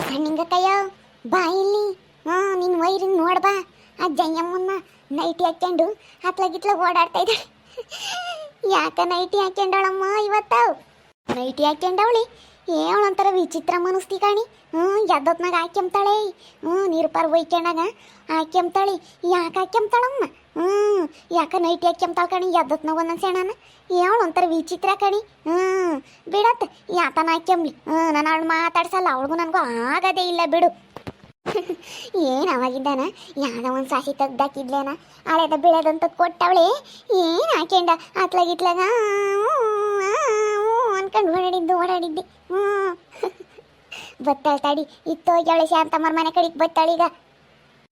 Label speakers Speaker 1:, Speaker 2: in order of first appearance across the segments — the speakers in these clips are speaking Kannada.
Speaker 1: ಸಣ್ಣಿಂಗಕ್ಕಯ್ಯ ಬಾ ಇಲ್ಲಿ. ಹಾ ನಿನ್ ವೈರಿನ್ ನೋಡ್ಬಾ ಆ ಜಯಮ್ಮನ್ನ ನೈಟಿ ಹಾಕ್ಕೊಂಡು ಹತ್ಲಾಗಿತ್ಲ ಓಡಾಡ್ತಾ ಇದ್ದಾಳೆ. ಯಾಕ ನೈಟಿ ಹಾಕ್ಕೊಂಡವಳಮ್ಮ ಇವತ್ತು? ನೈಟಿ ಹಾಕ್ಕೊಂಡವಳಿ ಏಳು ಒಂಥರ ವಿಚಿತ್ರ ಮನಸ್ತಿ ಕಾಣಿ. ಹ್ಞೂ, ಎದ್ದೊತ್ನಾಗ ಹಾಕ್ಯಂತಾಳೆ ಹ್ಞೂ, ನೀರುಪಾರ್ ಒಯ್ಕೊಂಡಾಗ ಹಾಕ್ಯಂತಾಳೆ ಯಾಕೆ ಹಾಕ್ಯಂತಾಳಮ್ಮ ಹ್ಞೂ ಯಾಕ ನೈಟ್ ಯಾಕೆ ಕೆಮ್ತಾಳ ಕಣಿ? ಎದ್ದೊತ್ನಾಗ ಒಂದೊಂದು ಸೆಣನ ಏಳು ಒಂಥರ ವಿಚಿತ್ರ ಕಣಿ? ಹ್ಞೂ ಬಿಡತ್ತ ಯಾತನ ಕೆಮ್ಲಿ. ಹ್ಞೂ ನಾನು ಅವಳು ಮಾತಾಡ್ಸಲ್ಲ, ಅವಳಿಗೂ ನನಗೂ ಆಗದೇ ಇಲ್ಲ, ಬಿಡು. ಏನ್ ಅವಾಗಿದ್ದಾನ? ಯಾನ ಒಂದು ಸಾಸಿ ತೆಗ್ದಾಕಿದ್ಲೇನ ಹಳೆದ ಬಿಳದಂತ ಕೊಟ್ಟವಳೆ. ಏನ್ ಹಾಕ್ಯಂಡ? ಅತ್ಲಾಗಿತ್ಲಾಗ ಅನ್ಕೊಂಡು ಓಡಾಡಿದ್ದು, ಓಡಾಡಿದ್ದೆ. ಹ್ಮ್. ಬತ್ತಾಳ ತಡಿ ಇತ್ತೋಗ್ಯಾಳೆ ಶಾಂತಮ್ಮರ ಮನೆ ಕಡೆಗೆ ಬತ್ತಾಳೀಗ.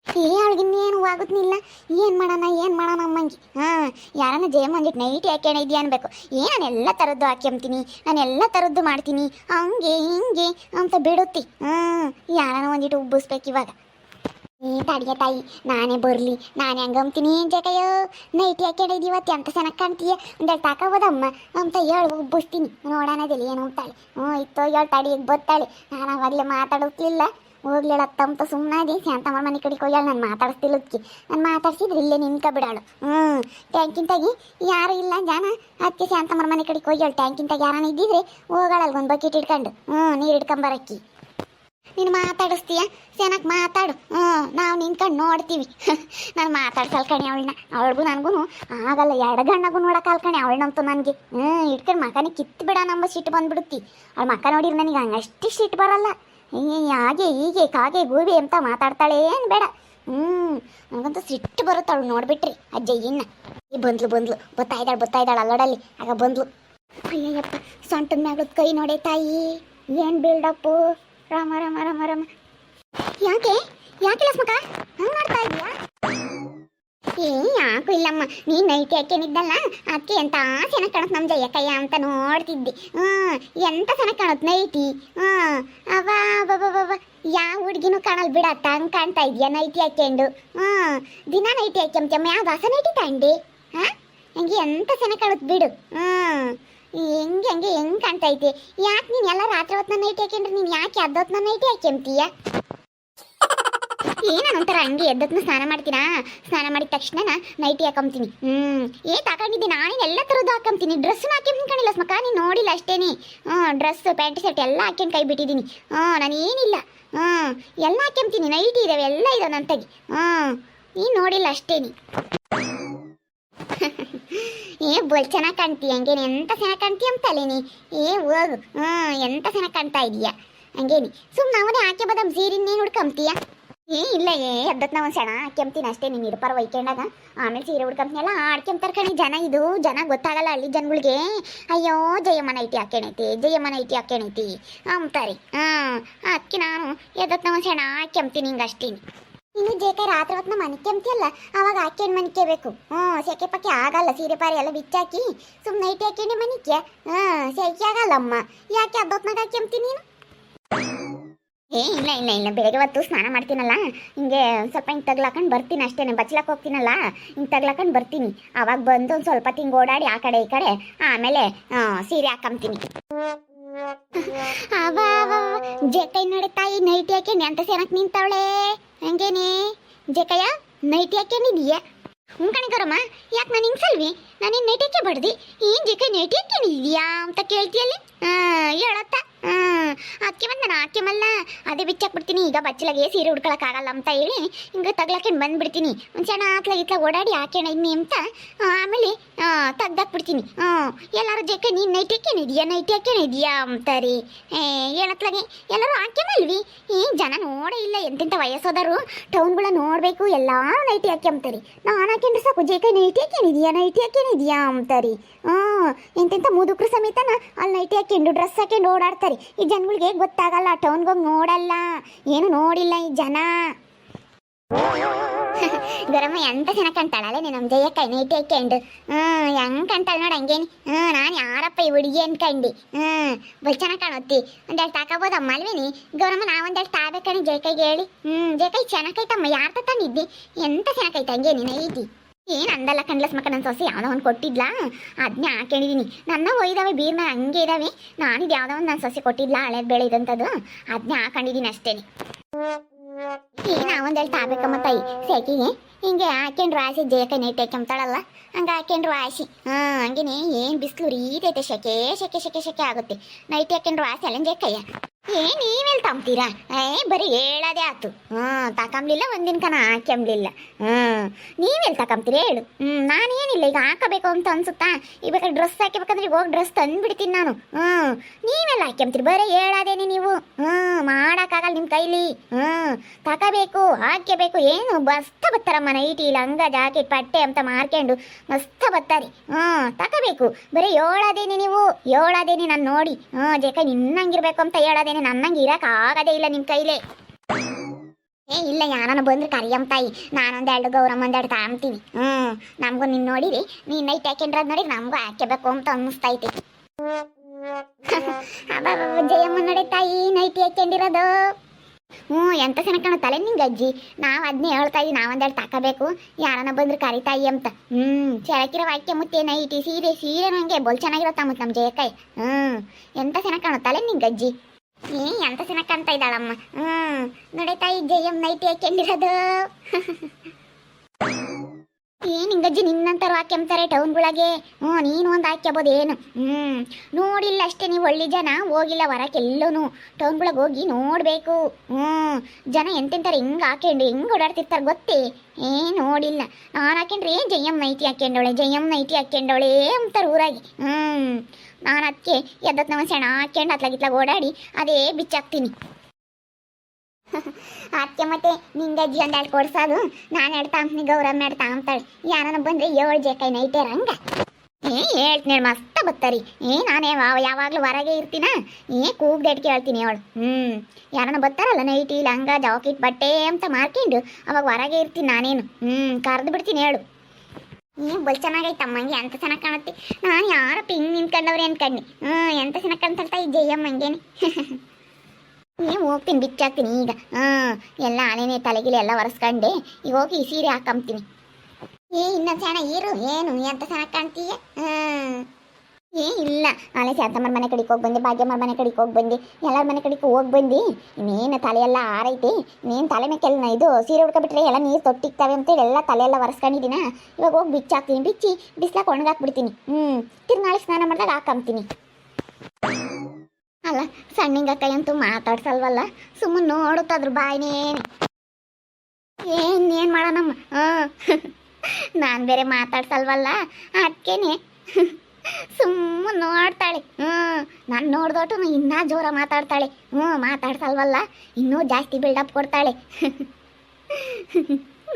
Speaker 1: ಏ ಅವಳಿಗಿನ್ನೇನು ಆಗುತ್ತಿಲ್ಲ ಏನು ಮಾಡೋಣ ಏನು ಮಾಡೋಣ ಅಮ್ಮಂಗಿ? ಹಾಂ, ಯಾರನ್ನ ಒಂದಿಟ್ಟು ನೈಟ್ ಯಾಕೆ ಇದೆಯಾ ಅನ್ಬೇಕು? ಏ ಎಲ್ಲ ಥರದ್ದು ಹಾಕ್ಯಂತೀನಿ ಎಲ್ಲ ಥರದ್ದು ಮಾಡ್ತೀನಿ, ಹಂಗೆ, ಹಿಂಗೆ ಅಂತ ಬಿಡುತ್ತಿ. ಹ್ಮ್ ಯಾರನ್ನ ಒಂದಿಟ್ಟು ಉಬ್ಬಿಸ್ಬೇಕು ಇವಾಗ? ಏ ತಡಿಯ ತಾಯಿ, ನಾನೇ ಬರಲಿ, ನಾನೇ ಹಂಗಂತೀನಿ ಜಕಯ್ಯೋ ನೈಟ್ ಯಾಕೆ ಇವತ್ತು? ಎಂತ ಚೆನ್ನಾಗಿ ಕಾಣ್ತೀಯ? ಒಂದೆರಡು ತಾಕೋಬೋದಮ್ಮ ಅಂತ ಹೇಳು, ಉಬ್ಬಿಸ್ತೀನಿ. ನೋಡೋಣದಿಲ್ಲ ಏನು ಅಂತಾಳೆ. ಹ್ಞೂ ಇತ್ತು ಹೇಳ ತಾಡಿ ಈಗ ಬತ್ತಾಳೆ ನಾನು ಅವಾಗಲೇ ಮಾತಾಡುತ್ತಿಲ್ಲ ಹೋಗ್ಲಿಲ್ಲ ತಮ್ಮ ಸುಮ್ಮನೆ ಶಾಂತಮ್ಮ ಮನೆ ಕಡೆಗೆ ಹೋಗ್ಯಾಳ, ನಾನು ಮಾತಾಡಿಸ್ತಿಲ್ಲ ಉಕ್ಕಿ ನಾನು ಮಾತಾಡ್ಸಿದ್ರೆ ಇಲ್ಲೇ ನಿಂತ್ಕೊಬಿಡಾಳು. ಹ್ಞೂ ಟ್ಯಾಂಕಿಂತಾಗಿ ಯಾರು ಇಲ್ಲ ಜಾನ. ಅದಕ್ಕೆ ಶಾಂತಮ್ಮರ ಮನೆ ಕಡೆಗೆ ಹೋಗ್ಯಾಳ. ಟ್ಯಾಂಕಿಂತಾಗ ಯಾರನ್ನ ಇದ್ದಿದ್ರೆ ಹೋಗಾಳಲ್ಲ ಒಂದು ಬಕೆಟ್ ಇಟ್ಕೊಂಡು ಹ್ಞೂ ನೀರು ಇಟ್ಕೊಂಬರಕ್ಕಿ ನೀನು ಮಾತಾಡಿಸ್ತೀಯ? ಚೆನ್ನಾಗಿ ಮಾತಾಡು. ಹ್ಞೂ ನಾವು ನಿಂತ್ಕೊಂಡು ನೋಡ್ತೀವಿ. ನಾನು ಮಾತಾಡ್ಸಲ್ ಕಣೆ ಅವಳನ್ನ ಅವಳಿಗೂ ನನಗೂ ಆಗಲ್ಲ. ಎಡಗಣ್ಣಗೂ ನೋಡಕ್ಕೆ ಕಣೆ ಅವಳನ್ನಂತೂ ನನಗೆ. ಹ್ಞೂ ಇಟ್ಕೊಂಡು ಮಕನೇ ಕಿತ್ತು ಬಿಡ ನಮ್ಮ ಸಿಟ್ಟು ಬಂದ್ಬಿಡುತ್ತಿ. ಅವಳು ಮಕ್ಕ ನೋಡಿದ್ರೆ ನನಗೆ ಹಂಗಷ್ಟು ಸಿಟ್ಟು ಬರಲ್ಲ. ಹಾಗೆ ಹೀಗೆ ಕಾಗೆ ಗೂಬಿ ಅಂತ ಮಾತಾಡ್ತಾಳೆ ಏನು ಬೇಡ. ಹ್ಞೂ ನನಗಂತೂ ಸಿಟ್ಟು ಬರುತ್ತಾಳು ನೋಡ್ಬಿಟ್ರಿ. ಅಜ್ಜಯ್ಯನ್ನ ಈ ಬಂದ್ಲು ಬಂದ್ಲು. ಬತ್ತಾ ಇದ್ದಾಳೆ ಬತ್ತಾ ಇದ್ದಾಳೆ ಅಲ್ಲೋಡಲ್ಲಿ. ಆಗ ಬಂದ್ಲು. ಅಯ್ಯಯ್ಯಪ್ಪ, ಸೊಂಟದ ಮ್ಯಾಗ್ಳದ ಕೈ ನೋಡೆ ತಾಯಿ. ಏನು ಬಿಲ್ಡಪ್ಪು ರಾಮ ರಾಮ ರಾಮ ರಾಮ. ಯಾಕೆ? ಯಾಕೆ ಲಸ್ಮಕ ಹಂಗೆ ಮಾಡ್ತಾ ಇದೀಯಾ? ಏ ಯಾಕೂ ಇಲ್ಲಮ್ಮ. ನೀನು ನೈಟಿ ಹಾಕ್ಯನಿದ್ದಲ್ಲ ಅದಕ್ಕೆ ಎಂತ ಚೆನ್ನಾಗಿ ಕಾಣುತ್ತೆ ನಮ್ಮ ಜಯಕಯ್ಯ ಅಂತ ನೋಡ್ತಿದ್ದೆ. ಹ್ಞೂ, ಎಂತ ಚೆನ್ನಾಗಿ ಕಾಣುತ್ತೆ ನೈಟಿ? ಹ್ಞೂ, ಅವಾ ಅಬ್ಬಬ್ಬಬ್ಬ ಯಾವ ಹುಡುಗಿನೂ ಕಾಣಲ್ ಬಿಡತ್ತ ಹಂಗೆ ಕಾಣ್ತಾ ಇದೆಯಾ ನೈಟಿ ಹಾಕ್ಯಂಡು ಹ್ಞೂ, ದಿನ ನೈಟಿ ಹಾಕ್ಯಂತಮ್ಮ ಯಾವ ಹೊಸ ನೈಟಿ ತಗೊಂಡೆ? ಹಾಂ, ಹಂಗೆ ಎಂತ ಚೆನ್ನಾಗಿ ಕಾಣುತ್ತೆ ಬಿಡು. ಹ್ಞೂ, ಹೆಂಗೆ, ಹಂಗೆ, ಹೆಂಗೆ ಕಾಣ್ತಾ ಐತೆ ಯಾಕೆ ನೀನು ಎಲ್ಲ ರಾತ್ರಿ ಹೊತ್ತು ನೈಟಿ ಹಾಕ್ಯಂಡ್ರೆ ನೀನು ಯಾಕೆ ಅದ್ದೊತ್ತು ನೈಟಿ ಹಾಕ್ಯಂತೀಯ? ಏನ ಒಂಥರ ಹಂಗೆ ಎದ್ದತ್ನ ಸ್ನಾನ ಮಾಡ್ತೀನಾ? ಸ್ನಾನ ಮಾಡಿದ ತಕ್ಷಣ ನೈಟಿ ಹಾಕೊಂತೀನಿ. ಹ್ಮ್. ಏ, ತಗೊಂಡಿದ್ದೆ? ನಾನು ಎಲ್ಲ ಥರದ್ದು ಹಾಕೊಂತೀನಿ. ಡ್ರೆಸ್ ಹಾಕ್ಯಂತೀನಿ ಕಣಿಲ್ಲ ಸ್ಮಕ ನೀನು ನೋಡಿಲ್ಲ ಅಷ್ಟೇನಿ. ಹ್ಞೂ ಡ್ರೆಸ್ ಪ್ಯಾಂಟ್ ಶರ್ಟ್ ಎಲ್ಲ ಹಾಕ್ಯಂಡು ಕೈ ಬಿಟ್ಟಿದ್ದೀನಿ. ಹ್ಞೂ ನಾನು ಏನಿಲ್ಲ ಹ್ಞೂ ಎಲ್ಲ ಹಾಕ್ಯಂತೀನಿ ನೈಟಿ ಇದಾವೆ, ಎಲ್ಲ ಇದಾವೆ ನನ್ನ ತಗಿ ಹ್ಞೂ ನೀನು ನೋಡಿಲ್ಲ ಅಷ್ಟೇನಿ. ಏ, ಬೋಲ್, ಚೆನ್ನಾಗಿ ಕಾಣ್ತೀಯ ಹಂಗೇನಿ, ಎಂತ ಚೆನ್ನಾಗಿ ಕಾಣ್ತೀಯ ಅಂತಲೇನಿ ಏ, ಹೋಗು. ಹ್ಞೂ ಎಂತ ಚೆನ್ನಾಗಿ ಕಾಣ್ತಾ ಇದೀಯ? ಹಂಗೇನಿ. ಸುಮ್ ಅವನೇ ಹಾಕಿ ಬದಮ್ ಸೀರಿನ್ನೇನು ಏ, ಇಲ್ಲ ಏ ಎದ್ದತ್ ನಾವು ಸೆಣ ಕೆಂಪ್ತೀನಿ ಅಷ್ಟೇ ನೀನು ಇರ್ಪಾರ ವೈಕೆಂಡಾಗ ಆಮೇಲೆ ಸೀರೆ ಉಡ್ಕೊಂತೀನಲ್ಲ ಆಡ್ಕೊಂತಾರೆ ಕಣಿ ಜನ ಇದು, ಜನ ಗೊತ್ತಾಗಲ್ಲ ಹಳ್ಳಿ ಜನಗಳಿಗೆ. ಅಯ್ಯೋ, ಜಯಮ್ಮನ ಐತಿ ಹಾಕ್ಯಣೈತಿ ಜಯಮ್ಮನ ಐತಿ ಹಾಕ್ಯಣೈತಿ ಅಂತಾರೆ ಹಾಂ ಅದಕ್ಕೆ ನಾನು ಎದ್ದತ್ ನಾವು ಸೆಣ ಹಾಕ್ಯಂತೀನಿ ಹಿಂಗೆ ಅಷ್ಟೀನಿ. ಇನ್ನು ಜೇಕ ರಾತ್ರಿ ಹೊತ್ತು ಮನಿಕೆಂತಿಯಲ್ಲ ಅವಾಗ ಹಾಕ್ಯಂಡು ಮನಿಕೇಬೇಕು ಹ್ಞೂ, ಸೆಕೆ ಪಕ್ಕೆ ಆಗಲ್ಲ, ಸೀರೆ ಪಾರಿ ಎಲ್ಲ ಬಿಚ್ಚಾಕಿ. ಸುಮ್ಮನೆ ಐಟಿ ಹಾಕ್ಯಂಡು ಮನಿಕೆ. ಹಾಂ ಸೆಕೆ ಆಗಲ್ಲಮ್ಮ. ಯಾಕೆ ಹಬ್ಬತ್ನಾಗ ಹಾಕ್ಯಂತೀನಿ ನೀನು? ಏ, ಇಲ್ಲ ಇಲ್ಲ ಇಲ್ಲ, ಬೆಳಗ್ಗೆ ಹೊತ್ತು ಸ್ನಾನ ಮಾಡ್ತೀನಲ್ಲ. ಹಿಂಗೆ ಸ್ವಲ್ಪ ಹಿಂಗೆ ತಗ್ಲಾಕೊಂಡು ಬರ್ತೀನಿ ಅಷ್ಟೇನೆ ಬಚ್ಲಕ್ಕೆ ಹೋಗ್ತೀನಲ್ಲ. ಹಿಂಗೆ ತಗ್ಲಾಕೊಂಡು ಬರ್ತೀನಿ. ಅವಾಗ ಬಂದು ಒಂದು ಸ್ವಲ್ಪ ತಿಂಗ್ ಓಡಾಡಿ ಆ ಕಡೆ ಈ ಕಡೆ, ಆಮೇಲೆ ಸೀರೆ ಹಾಕಂತೀನಿ ಜೇಕೈ ನೋಡಿ ತಾಯಿ, ನೈಟಿ ಹಾಕೇನಿ ಅಂತ ಸೇನಕ್ಕೆ ನಿಂತವಳೆ. ಹಂಗೇನೆ? ಜೇಕಯ್ಯ ನೈಟಿ ಹಾಕ್ಯಂಡಿದೀಯ ಹ್ಞೂ ಕಣಿಕರಮ್ಮ ಯಾಕೆ ನಾನು ಹಿಂಗ್ಸಲ್ವಿ ನಾನು ಇನ್ನು ನೆಟಿಕೆ ಬಡ್ದಿ? ಏನು ಜೊತೆ ನೈಟಿ ಇದೆಯಾ ಅಂತ ಕೇಳ್ತೀಯಲ್ಲಿ? ಹೇಳತ್ತ. ಅದಕ್ಕೆ ಬಂದು ನಾನು ಹಾಕ್ಯಮಲ್ಲ ಅದೇ ಬಿಚ್ಚಾಕ್ಬಿಡ್ತೀನಿ ಈಗ ಬಚ್ಚಲಾಗೆ ಸೀರೆ ಉಡ್ಕೊಳಕ್ಕಾಗಲ್ಲ ಅಂತ ಹೇಳಿ ಹಿಂಗೆ ತಗ್ಲಾಕೊಂಡು ಬಂದ್ಬಿಡ್ತೀನಿ. ಒಂದು ಸಣ್ಣ ಹಾಕ್ಲಾಗ ಇತ್ಲಾಗ ಓಡಾಡಿ ಹಾಕ್ಯಣ ಇದ್ನಿ ಅಂತ ಆಮೇಲೆ ತೆಗ್ದಾಕ್ಬಿಡ್ತೀನಿ ಹ್ಞೂ ಎಲ್ಲರೂ ಜೊತೆ ನೀನು ನೈಟ್ ಹಾಕ್ಯನಿದ್ಯಾ ನೈಟ್ ಹಾಕ್ಯನಿದ್ಯಾ ಅಂತಾರೆ ಹೇಳತ್ಲಾಗೆ, ಎಲ್ಲರೂ ಹಾಕ್ಯಮಲ್ವಿ ಈ ಜನ ನೋಡೇ ಇಲ್ಲ ಎಂತೆಂಥ ವಯಸ್ಸೋದರು. ಟೌನ್ಗಳ ನೋಡಬೇಕು, ಎಲ್ಲರೂ ನೈಟಿ ಹಾಕ್ಯಂತಾರೆ. ನಾನು ಹಾಕ್ಯಂಡ್ರೆ ಸಾಕು ಜೇಕ ನೈಟಿ ಹಾಕೊಂಡಿದ್ಯಾ ನೈಟಿ ಹಾಕೊಂಡಿದ್ಯಾ ಅಂತಾರೆ? ಹ್ಞೂ ಎಂತೆಂಥ ಮುದುಕರು ಸಮೇತನ ಅಲ್ಲಿ ನೈಟಿ ಹಾಕೊಂಡು ಡ್ರೆಸ್ ಹಾಕೊಂಡು ಓಡಾಡ್ತಾರೆ? ಈ ಜನಗಳಿಗೆ ಗೊತ್ತಾಗಲ್ಲ, ಟೌನ್ಗೆ ಹೋಗಿ ನೋಡಲ್ಲ. ಏನು ನೋಡಿಲ್ಲ ಈ ಜನ. ಗರಮ್ಮ, ಎಂತ ಚೆನ್ನಾಗಿ ಕಾಣ್ತಾಳಲ್ಲ ನೀನು ನಮ್ಮ ಜಯಕ್ಕ ನೈಟಿ ಹಾಕ್ಯಂಡು ಹ್ಞೂ ಹೆಂಗೆ ನೋಡಿ ಹಂಗೇನಿ. ಹ್ಞೂ ನಾನು ಯಾರಪ್ಪ ಈ ಹುಡುಗಿ ಅನ್ಕಂಡು? ಹ್ಞೂ ಬಲ್ ಚೆನ್ನಾಗಿ ಕಾಣುತ್ತಿ. ಒಂದೆರಡು ತಾಕೋಬೋದಮ್ಮ ಅಲ್ವಿನಿ? ಗೌರಮ್ಮ ನಾ ಒಂದೆರಡು ತಾಬೇಕಣಿ ಜಯಕೈಗೆ ಹೇಳಿ. ಹ್ಞೂ ಜಯಕೈ ಚೆನ್ನಾಗೈತಮ್ಮ ಯಾರ ತಂದಿದ್ದಿ ಎಂತ ಚೆನ್ನಾಗೈತೆ ಹಂಗೆ ನೀನು ಐತಿ? ಏನ್ ಅಂದಲ್ಲ ಕಂಡ್ಲಸ್ ಮಕ್ಕ ನನ್ನ ಸೊಸೆ, ಯಾವ್ದೋ ಒಂದು ಕೊಟ್ಟಿದ್ಲಾ? ಅದನ್ನೇ ಹಾಕೊಂಡಿದೀನಿ ನನ್ನ ಒಯ್ದಾವೆ ಬೀರ್ನ ಹಂಗೆ ಇದಾವೆ. ನಾನಿದು ಯಾವ್ದೋ ಒಂದು ನನ್ನ ಸೊಸೆ ಕೊಟ್ಟಿದ್ಲಾ, ಹಳೇದ್ ಬೆಳೆ ಇದಂಥದ್ದು ಅದನ್ನೇ ಹಾಕೊಂಡಿದೀನಿ ಅಷ್ಟೇನೆ ಏನ್ ನಾವೊಂದೇಳಿ ತಾಬೇಕಮ್ಮ ತಾಯಿ. ಸೇಕಿಗೆ ಹಿಂಗೆ ಹಾಕೊಂಡ್ರು ಆಸೆ ಜೇಕ ನೈಟ್ ಹಾಕೊಂತಾಳಲ್ಲ ಹಂಗ ಹಾಕೊಂಡ್ರು ಆಸೆ. ಹಾ, ಹಂಗೇನೆ ಏನ್ ಬಿಸಿಲು ರೀತೈತೆ ಶೆಕೆ ಶೆಕೆ ಶೆಕೆ ಶೆಕೆ ಆಗುತ್ತೆ. ನೈಟ್ ಹಾಕೊಂಡ್ರು ಆಸೆ ಅಲ್ಲ ಜೇಕಯ್ಯ ಏ ನೀವೆಲ್ ತಂಬ್ತೀರಾ ಏ, ಬರೀ ಹೇಳೋದೇ ಆತು. ಹ್ಮ್, ತಕೊಂಬ್ಲಿಲ್ಲ, ಒಂದಿನ ಕನ ಹಾಕ್ಯಂಬ್ಲಿಲ್ಲ. ಹ್ಮ್ ನೀವೆಲ್ ತಕೊಂಬ್ತೀರಿ ಹೇಳು. ಹ್ಮ್, ನಾನೇನಿಲ್ಲ, ಈಗ ಹಾಕಬೇಕು ಅಂತ ಅನ್ಸುತ್ತಾ? ಈಗ ಡ್ರೆಸ್ ಹಾಕಿಬೇಕಂದ್ರೆ ಈಗ ಹೋಗಿ ಡ್ರೆಸ್ ತಂದ್ಬಿಡ್ತೀನಿ ನಾನು. ಹ್ಮ್ ನೀವೆಲ್ಲ ಹಾಕ್ಯಂಬ್ತೀರಿ? ಬರೀ ಹೇಳೋದೇನೆ ನೀವು. ಹ್ಮ್, ಮಾಡಕ್ಕಾಗಲ್ಲ ನಿಮ್ಮ ಕೈಲಿ. ಹ್ಮ್, ತಕಬೇಕು, ಹಾಕ್ಯಬೇಕು. ಏನು, ಮಸ್ತ ಬತ್ತಾರಮ್ಮ ನೈಟಿ, ಲಂಗ, ಜಾಕೆಟ್, ಪಟ್ಟೆ ಅಂತ ಮಾರ್ಕೊಂಡು ಮಸ್ತ ಬತ್ತಾರಿ ಹ್ಮ್, ತಕಬೇಕು. ಬರೀ ಹೇಳೋದೇನೆ ನೀವು. ಹೇಳೋದೇನೆ ನಾನು ನೋಡಿ. ಹ್ಮ್ ಜೇಕ ನಿನ್ನಂಗಿರ್ಬೇಕು ಅಂತ ಹೇಳೋದೇನೆ ನನ್ನಂಗೆ ಇರಕ್ಕೆ ಆಗದೇ ಇಲ್ಲ ನಿಮ್ಮ ಕೈಲೇ. ಏ, ಇಲ್ಲ ಯಾರನ್ನು ಬಂದ್ರೆ ಕರಿಯಂ ತಾಯಿ. ನಾನೊಂದ್ ಎರಡು ಗೌರಮ್ಮ ಒಂದೆರಡು ತಾಂತೀನಿ ಹ್ಮ್, ನಮಗೂ ನಿನ್ನ ನೋಡಿರಿ. ನೀನ್ ನೈಟ್ ಹಾಕೊಂಡ್ರದ್ ನೋಡಿ ನಮಗೂ ಹಾಕ್ಯಬೇಕು ಅಂತ ಅನ್ನಿಸ್ತೈತಿ. ಜಯಮ್ಮ ನೋಡಿ ತಾಯಿ ನೈಟಿ ಹಾಕೊಂಡಿರೋದು ಹ್ಞೂ, ಎಂತ ಚೆನ್ನಾಗಿ ತಲೆ ನಿಂಗೆ ಅಜ್ಜಿ? ನಾವು ಅದನ್ನೇ ಹೇಳ್ತಾ ಇದ್ದೀವಿ ನಾವೊಂದೆರಡು ತಗೋಬೇಕು ಯಾರನ್ನ ಬಂದ್ರೆ ಕರಿತಾಯಿ ಅಂತ. ಹ್ಞೂ ಚಳಕಿರೋ ವಾಕ್ಯ ಮುತ್ತೆ ನೈಟಿ ಸೀರೆ ಸೀರೆ ನಂಗೆ ಬೋಲ್ ಚೆನ್ನಾಗಿರೋ ತಮ್ಮ ನಮ್ಮ ಜಯಕಾಯಿ ಹ್ಞೂ ಎಂತ ಚೆನ್ನಾಗಿ ತಲೆ ನಿಂಗೆ ಅಜ್ಜಿ? ಏ ಎಂತ ಚೆನ್ನಾಗಿ ಕಾಣ್ತಾ ಇದ್ದಾಳಮ್ಮ. ಹ್ಞೂ ನೋಡಿ ತಾಯಿ ಜಯಮ್ ನೈಟಿ ಹಾಕೊಂಡಿರೋದು ಏನ್ ಹಿಂಗಜ್ಜಿ ನಿನ್ನಂತರ ಹಾಕ್ಯಂತಾರೆ ಟೌನ್ಗಳಿಗೆ. ಹ್ಞೂ, ನೀನು ಒಂದು ಹಾಕ್ಯಬೋದು ಏನು? ಹ್ಞೂ. ನೋಡಿಲ್ಲ ಅಷ್ಟೇ ನೀವು ಒಳ್ಳೆ ಜನ, ಹೋಗಿಲ್ಲ ಹೊರಕ್ಕೆ ಎಲ್ಲೂ ಟೌನ್ಗಳಿಗೆ ಹೋಗಿ ನೋಡಬೇಕು. ಹ್ಞೂ. ಜನ ಎಂತೆಂತಾರೆ, ಹಿಂಗೆ ಹಾಕೊಂಡು, ಹಿಂಗೆ ಓಡಾಡ್ತಿರ್ತಾರೆ ಗೊತ್ತೇ? ಏ, ನೋಡಿಲ್ಲ. ನಾನು ಹಾಕೊಂಡ್ರೆ ಜಯಮ್ ನೈಟಿ ಹಾಕ್ಯಂಡವಳೆ ಜಯಮ್ ನೈಟಿ ಹಾಕೊಂಡವಳೆ ಅಂತಾರೆ ಊರಾಗಿ. ಹ್ಞೂ. ನಾನು ಅದಕ್ಕೆ ಎದ್ದತ್ ನಮ್ಮ ಸೆಣ ಹಾಕ್ಯಂಡು ಅತ್ಲಾಗಿತ್ಲಾಗ ಓಡಾಡಿ ಅದೇ ಬಿಚ್ಚಾಕ್ತೀನಿ. ಅದಕ್ಕೆ ಮತ್ತೆ ನಿಂಗೆ ಅಜ್ಜಿ ಒಂದೆರಡು ಕೊಡ್ಸೋದು. ನಾನು ಎರಡು ತಾಂತೀನಿ ಗೌರಮ್ಮ ಎರಡು ತಾಂತಾಳೆ ಯಾರನ್ನ ಬಂದ್ರೆ ಏಳು ಜೇಕೈ ನೈಟೇರ ಹಂಗ ಏ ಹೇಳ್ತೀನಿ ಮಸ್ತ ಬತ್ತರಿ ಏ, ನಾನೇ ಯಾವಾಗಲೂ ಹೊರಗೆ ಇರ್ತೀನ? ಏ ಕೂಗ್ದೆಡ್ಕೆ ಹೇಳ್ತೀನಿ ಅವಳು. ಹ್ಞೂ ಯಾರನ್ನ ಬತ್ತಾರಲ್ಲ ನೈಟಿ, ಲಂಗ, ಜಾಕೆಟ್, ಬಟ್ಟೆ ಅಂತ ಮಾರ್ಕೊಂಡು ಅವಾಗ ಹೊರಗೆ ಇರ್ತೀನಿ ನಾನೇನು. ಹ್ಞೂ ಕರೆದು ಬಿಡ್ತೀನಿ ಹೇಳು. ಏ, ಬಲ್ ಚೆನ್ನಾಗೈತೆ ಅಮ್ಮಂಗೆ ಎಂತ ಚೆನ್ನಾಗಿ ಕಾಣುತ್ತೆ. ನಾನು ಯಾರಪ್ಪ ಪಿಂಗ್ ನಿಂತ್ಕೊಂಡವ್ರೆ ಅನ್ಕಂಡು ಹ್ಞೂ ಎಂತ ಚೆನ್ನಾಗಿ ಕಾಣ್ತಾಳ್ತಾ ಈ ಜಯಮ್ಮಂಗೇನೆ ಏ ಹೋಗ್ತೀನಿ ಬಿಚ್ಚಾಕ್ತೀನಿ ಈಗ. ಹಾಂ, ಎಲ್ಲ ಆನೆನೇ ತಲೆಗಿಲೆ ಎಲ್ಲ ಒರೆಸ್ಕೊಂಡೆ. ಈಗ ಹೋಗಿ ಈ ಸೀರೆ ಹಾಕಂತೀನಿ ಏ ಇನ್ನೊಂದು ಸಣ್ಣ ಇರು. ಏನು, ಎಂತ ಸಣ್ಣ ಕಾಣ್ತೀಯ? ಹಾಂ. ಏ, ಇಲ್ಲ. ನಾಳೆ ಶಾಂತಮ್ಮನ ಮನೆ ಕಡೆಗೆ ಹೋಗಿ ಬಂದೆ, ಭಾಗ್ಯಮ್ಮನ ಮನೆ ಕಡೆಗೆ ಹೋಗಿ ಬಂದೆ, ಎಲ್ಲರ ಮನೆ ಕಡೆಗೆ ಹೋಗಿ ಬಂದು. ಇನ್ನೇನು ತಲೆಯೆಲ್ಲ ಆರೈತೆ. ಇನ್ನೇನು ತಲೆ ಮೇಲೆ ಇದು ಸೀರೆ ಹುಡ್ಕೊಬಿಟ್ರೆ ಎಲ್ಲ ನೀರು ತೊಟ್ಟಿಗ್ತವೆ ಅಂತೇಳಿ ಎಲ್ಲ ತಲೆಯೆಲ್ಲ ಒರೆಸ್ಕೊಂಡಿದ್ದೀನ? ಇವಾಗ ಹೋಗಿ ಬಿಚ್ಚಾಕ್ತೀನಿ ಬಿಚ್ಚಿ ಬಿಸ್ಲಾಕ ಒಣಗಾಕ್ಬಿಡ್ತೀನಿ. ಹ್ಞೂ ತಿರ್ಗಿ ನಾಳೆ ಸ್ನಾನ ಮಾಡಿದಾಗ ಹಾಕಂತೀನಿ ಅಲ್ಲ ಸಣ್ಣಿಂಗ ಅಂತೂ ಮಾತಾಡ್ಸಲ್ವಲ್ಲ? ಸುಮ್ಮನೆ ನೋಡುತ್ತದ್ರ ಬಾಯ್ನೇನೆ ಏನ್ ಏನ್ ಮಾಡೋಣಮ್ಮ? ಹ್ಞೂ ನಾನು ಬೇರೆ ಮಾತಾಡ್ಸಲ್ವಲ್ಲ? ಅದಕ್ಕೇನೆ ಸುಮ್ಮನೆ ನೋಡ್ತಾಳೆ. ಹ್ಞೂ ನಾನು ನೋಡ್ದೊಟ್ಟು ಇನ್ನೂ ಜೋರ ಮಾತಾಡ್ತಾಳೆ. ಹ್ಞೂ ಮಾತಾಡ್ಸಲ್ವಲ್ಲ? ಇನ್ನೂ ಜಾಸ್ತಿ ಬಿಲ್ಡಪ್ ಕೊಡ್ತಾಳೆ.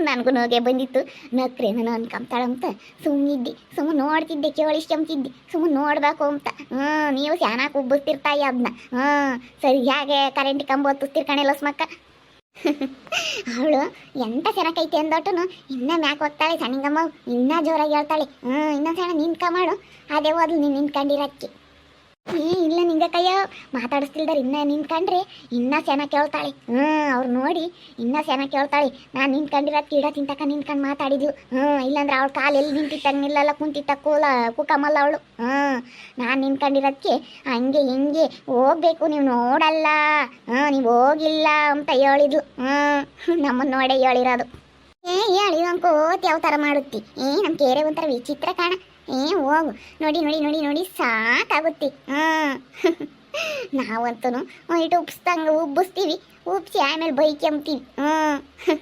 Speaker 1: ನನಗೂ ನೋಗೆ ಬಂದಿತ್ತು. ನಕ್ರೆ, ನಾನು ಅನ್ಕೊಂತಾಳಂತ ಸುಮ್ಮನಿದ್ದೆ ಸುಮ್ಮನೆ ನೋಡ್ತಿದ್ದೆ ಕೇಳಿಸ್ಕೊಂತಿದ್ದೆ ಸುಮ್ಮನೆ ನೋಡ್ಬೇಕು ಅಂತ. ಹ್ಞೂ ನೀವು ಸ್ಯಾನಾಕ್ ಉಬ್ಬಿಸ್ತಿರ್ತಾಯಿ ಅದನ್ನ ಹ್ಞೂ ಸರಿ, ಹೇಗೆ ಕರೆಂಟ್ ಕಂಬ ಹೊತ್ತಿಸ್ತಿರ್ಕಣೆ ಲಸ್ಮಕ್ಕ? ಅವಳು, ಎಂತ ಚೆನ್ನಾಗೈತೆ ಅಂದೋಟನು, ಇನ್ನ ಮ್ಯಾಕ್ ಹೋಗ್ತಾಳೆ ಸಣ್ಣಿಂಗಮ್ಮ ಇನ್ನ ಜೋರಾಗಿ ಹೇಳ್ತಾಳೆ. ಹ್ಞೂ ಇನ್ನೊಂದು ಸಣ್ಣ ನಿಂತ್ಕ ಮಾಡು. ಅದೇ ಓದ್ಲು, ನೀನು ನಿಂತ್ಕೊಂಡಿರಕ್ಕೆ. ಇಲ್ಲ ನಿಂಗ ಕೈಯ ಮಾತಾಡಿಸ್ತಿಲ್ದಾರ ಇನ್ನ ನಿಂತ್ಕೊಂಡ್ರೆ ಇನ್ನ ಸೆನ ಕೇಳ್ತಾಳೆ. ಹ್ಮ್, ಅವ್ರು ನೋಡಿ ಇನ್ನ ಸೆನ ಕೇಳ್ತಾಳೆ. ನಾನು ನಿಂತ್ಕೊಂಡಿರೋದು ಕೀಡ ತಿಂತಕ ನಿಂತ್ಕೊಂಡು ಮಾತಾಡಿದ್ಲು ಹ್ಮ್, ಇಲ್ಲಾಂದ್ರೆ ಅವಳು ಕಾಲು ಎಲ್ಲಿ ನಿಂತಿತ್ತಾಗ ನಿಲ್ಲಲ್ಲ, ಕುಂತಿತ್ತ ಕೂಲ, ಕುಕಮಲ್ಲ ಅವಳು. ಹ್ಞೂ ನಾನು ನಿಂತ್ಕೊಂಡಿರೋದಕ್ಕೆ ಹಂಗೆ ಹಿಂಗೆ ಹೋಗ್ಬೇಕು, ನೀವು ನೋಡಲ್ಲ. ಹ್ಞೂ ನೀವು ಹೋಗಿಲ್ಲ ಅಂತ ಹೇಳಿದ್ಲು. ಹ್ಮ್ ನಮ್ಮನ್ನು ನೋಡೇ ಹೇಳಿರೋದು. ಏ ಹೇಳಿ ಕೋತಿ ಯಾವ ಥರ ಮಾಡುತ್ತಿ? ಏ ನಮ್ಮ ಕೇರೆ ಒಂಥರ ವಿಚಿತ್ರ ಕಾಣ. ಏ, ಹೋಗು. ನೋಡಿ ನೋಡಿ ನೋಡಿ ನೋಡಿ, ಸಾಕಾಗುತ್ತೆ. ಹಾಂ. ನಾವಂತೂ ಇಟ್ಟು ಉಪ್ಸ್ದಂಗೆ ಉಬ್ಬಿಸ್ತೀವಿ ಉಬ್ಬಿಸಿ ಆಮೇಲೆ ಬೈಕ್ ಅಂತೀವಿ ಹ್ಞೂ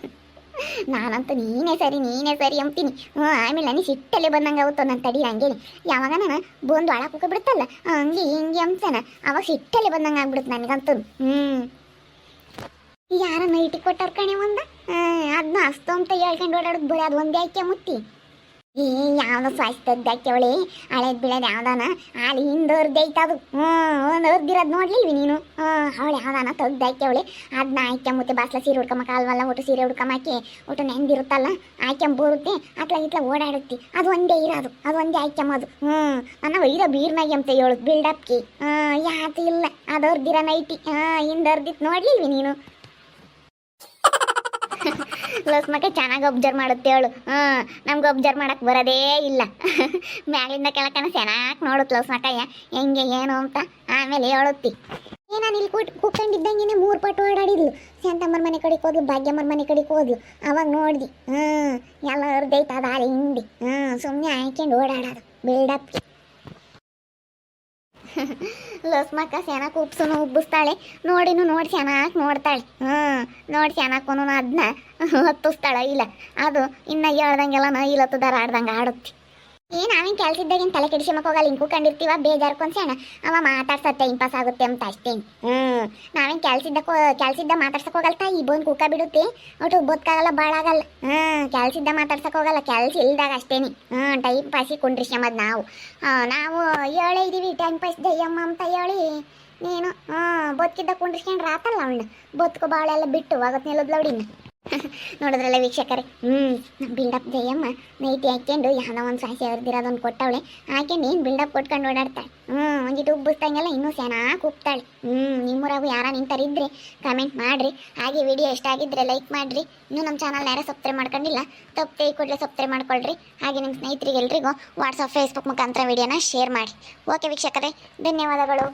Speaker 1: ನಾನಂತೂ ನೀನೇ ಸರಿ ನೀನೇ ಸರಿ ಅಂಬ್ತೀನಿ ಹ್ಞೂ ಆಮೇಲೆ ನನಗೆ ಸಿಟ್ಟಲ್ಲೇ ಬಂದಂಗೆ ಆಗುತ್ತೋ ನನ್ನ ತಡಿ ಹಂಗೇನೆ ಯಾವಾಗ ನಾನು ಬಂದು ಒಳಗೆ ಕುಕ್ಕ ಬಿಡುತ್ತಲ್ಲ, ಹಂಗೆ ಹಿಂಗೆ ಅಂತಾನ ಅವಾಗ ಸಿಟ್ಟಲ್ಲೇ ಬಂದಂಗೆ ಆಗ್ಬಿಡುತ್ತೆ ನನಗಂತೂ ಹ್ಞೂ ಯಾರ ನೈಟಿ ಕೊಟ್ಟಾರ ಕಣೆ ಒಂದ? ಅದನ್ನ ಅಸ್ತು ಅಂತ ಹೇಳ್ಕೊಂಡು ಓಡಾಡೋದು ಅದು ಒಂದೇ ಆಯ್ಕೆ ಮುತ್ತಿ. ಏ, ಯಾವ್ದು ಸ್ವಾಸ್ಥ್ಯದ ಕೇಳಿ ಹಳೇದ್ ಬೀಳೋದು ಯಾವ್ದಾನ? ಅಲ್ಲಿ ಹಿಂದೋರ್ದು ಐತದು ಹ್ಞೂ ಒಂದು ಅರ್ದಿರೋದು ನೋಡ್ಲಿಲ್ವಿ ನೀನು? ಹ್ಞೂ ಅವಳು ಯಾವ್ದಾನ ತೆಗ್ದು ಹಾಕ್ಯವಳೆ ಅದನ್ನ ಆಯ್ಕೆಂಬುತ್ತೆ ಬಾಸ್ಲ ಸೀರೆ ಉಡ್ಕೊಂಬ, ಕಾಲ್ವಲ್ಲ ಒಟ್ಟು ಸೀರೆ ಉಡ್ಕೊಂಬಾಕಿ, ಒಟ್ಟು ನೆಂದಿರುತ್ತಲ್ಲ ಆಯ್ಕೆಂಬರುತ್ತೆ ಅಟ್ಲ ಇಟ್ಲ ಓಡಾಡುತ್ತಿ. ಅದು ಒಂದೇ ಇರೋದು, ಅದು ಒಂದೇ ಆಯ್ಕೆಂಬದು ಹ್ಞೂ ನನ್ನ ಇರೋ ಬೀರ್ನಾಗೆ ಅಂತ ಹೇಳೋದು ಬಿಲ್ಡಪ್ಕಿ ಹ್ಞೂ ಯಾತು ಇಲ್ಲ ಅದೋರ್ದಿರ ನೈಟಿ. ಹಾಂ ಹಿಂದರ್ದಿತ್ತು ನೋಡ್ಲಿಲ್ವಿ ನೀನು? ಲೋಸ್ ಮಕ್ಕ ಚೆನ್ನಾಗಿ ಅಬ್ಸರ್ವ್ ಮಾಡುತ್ತೆ ಅವಳು ಹ್ಞೂ ನಮ್ಗೆ ಅಬ್ಸರ್ವ್ ಮಾಡೋಕ್ಕೆ ಬರೋದೇ ಇಲ್ಲ. ಮ್ಯಾಲಿಂದ ಕೆಳಕನ ಚೆನ್ನಾಗಿ ನೋಡುತ್ತೆ ಲೋಸ್ ಹೆಂಗೆ, ಏನು ಅಂತ ಆಮೇಲೆ ಹೇಳುತ್ತಿ. ಏ, ನಾನು ಇಲ್ಲಿ ಕೂಟ್ ಕೂತ್ಕೊಂಡಿದ್ದಂಗೆ ಮೂರು ಪಟ್ಟು ಓಡಾಡಿದ್ಲು. ಶಾಂತಮ್ಮರ ಮನೆ ಕಡೆಗೆ ಹೋದ್ಲು, ಭಾಗ್ಯಮ್ಮರ ಮನೆ ಕಡೆಗೆ ಹೋದ್ಲು. ಅವಾಗ ನೋಡಿದಿ. ಹ್ಞೂ ಎಲ್ಲ ದೈತ ದಾರಿ ಹಿಂಡಿ ಹ್ಞೂ ಸುಮ್ಮನೆ ಹಾಕ್ಯಂಡು ಓಡಾಡೋದು. ಬಿಲ್ಡಪ್ಗೆ ಲಸ್ಮಕ್ಕ ಚೆನ್ನಾಗಿ ಉಪ್ಸುನು ಉಬ್ಬಿಸ್ತಾಳೆ. ನೋಡಿನು ನೋಡಿ ಚೆನ್ನಾಗಿ ನೋಡ್ತಾಳೆ. ಹ್ಞೂ ನೋಡಿ ಚೆನ್ನಾಗಿ ಅದನ್ನ ಹತ್ತಿಸ್ತಾಳೆ. ಇಲ್ಲ, ಅದು ಇನ್ನ ಹೇಳ್ದಂಗೆಲ್ಲ ನಾ ಇಲ್ಲತ್ತದಾರ ಆಡ್ದಂಗೆ ಆಡುತ್ತೆ. ಏ ನಾವೇನು ಕೆಲ್ಸಿದ್ದಾಗೇನು ತಲೆ ಕೆಡಿಸ್ಕೊಂಬಕ್ ಹೋಗಲ್ಲ ಹಿಂಗೆ ಕಂಡಿರ್ತೀವ ಬೇಜಾರ್ಕೊಂಡ್ ಸಣ್ಣ ಅವ ಮಾತಾಡ್ಸ ಟೈಮ್ ಪಾಸ್ ಆಗುತ್ತೆ ಅಂತ ಅಷ್ಟೇನು ಹ್ಞೂ ನಾವೇನ್ ಕೆಲ್ಸಿದ್ದ ಕೆಲ್ಸಿದ್ದ ಮಾತಾಡ್ಸಕ್ ಹೋಗಲ್ಲ ತಾಯಿ ಬೋನ್ ಕೂಕ ಬಿಡುತ್ತೆ. ಒಟ್ಟು ಬದುಕಾಗಲ್ಲ ಬಾಳಾಗಲ್ಲ. ಹ್ಞೂ ಕೆಲ್ಸಿದ್ದ ಮಾತಾಡ್ಸಕ್ ಹೋಗಲ್ಲ, ಕೆಲ್ಸ ಇಲ್ದಾಗ ಅಷ್ಟೇನಿ. ಹ್ಞೂ ಟೈಮ್ ಪಾಸಿಗೆ ಕುಂಡ್ರಿಸ್ಕೊಂಬದ್ ನಾವು. ನಾವು ಹೇಳೇ ಇದೀವಿ ಟೈಮ್ ಪಾಸ್ ದಯ್ಯಮ್ಮ ಅಂತ ಹೇಳಿ. ನೀನು ಹ್ಞೂ ಬದುಕಿದ್ದ ಕುಂಡ್ರಿಸ್ಕೊಂಡ್ರೆ ಆತಲ್ಲ ಅವಳು ಬದುಕು ಬಾಳೆಲ್ಲ ಬಿಟ್ಟು ಆಗತ್ ನಿಲ್ಲದ್ಲ ಅವಡಿನ ನೋಡಿದ್ರಲ್ಲ ವೀಕ್ಷಕರೇ? ಹ್ಞೂ ಬಿಲ್ಡಪ್ ಜಯಮ್ಮ ನೈಟಿ ಹಾಕ್ಕೊಂಡು ಯಾವ್ದೋ ಒಂದು ಸಾಸಿ ಅವ್ರದ್ದಿರೋದೊಂದು ಕೊಟ್ಟವಳೆ. ಹಾಕ್ಯಂಡು ಏನು ಬಿಲ್ಡಪ್ ಕೊಟ್ಕೊಂಡು ಓಡಾಡ್ತಾಳೆ ಹ್ಞೂ ಒಂದಿಟ್ಟು ಉಬ್ಬಿಸ್ದಂಗೆಲ್ಲ ಇನ್ನೂ ಚೆನ್ನಾಗಿ ಕೂಗ್ತಾಳೆ ಹ್ಞೂ ನಿಮ್ಮೂರಾಗು ಯಾರ ನಿಂತರಿದ್ರೆ ಕಮೆಂಟ್ ಮಾಡಿರಿ. ಹಾಗೆ ವಿಡಿಯೋ ಇಷ್ಟ ಆಗಿದ್ರೆ ಲೈಕ್ ಮಾಡಿರಿ. ಇನ್ನೂ ನಮ್ಮ ಚಾನಲ್ ಯಾರೋ ಸಬ್ಸ್ಕ್ರೈಬ್ ಮಾಡ್ಕೊಂಡಿಲ್ಲ, ತಪ್ಪೇ ಕೂಡಲೇ ಸಬ್ಸ್ಕ್ರೈಬ್ ಮಾಡ್ಕೊಳ್ರಿ. ಹಾಗೆ ನಿಮ್ಮ ಸ್ನೇಹಿತರಿಗೆ ಎಲ್ರಿಗೂ ವಾಟ್ಸಪ್ ಫೇಸ್ಬುಕ್ ಮುಖಾಂತರ ವಿಡಿಯೋನ ಶೇರ್ ಮಾಡಿ ಓಕೆ ವೀಕ್ಷಕರೇ, ಧನ್ಯವಾದಗಳು.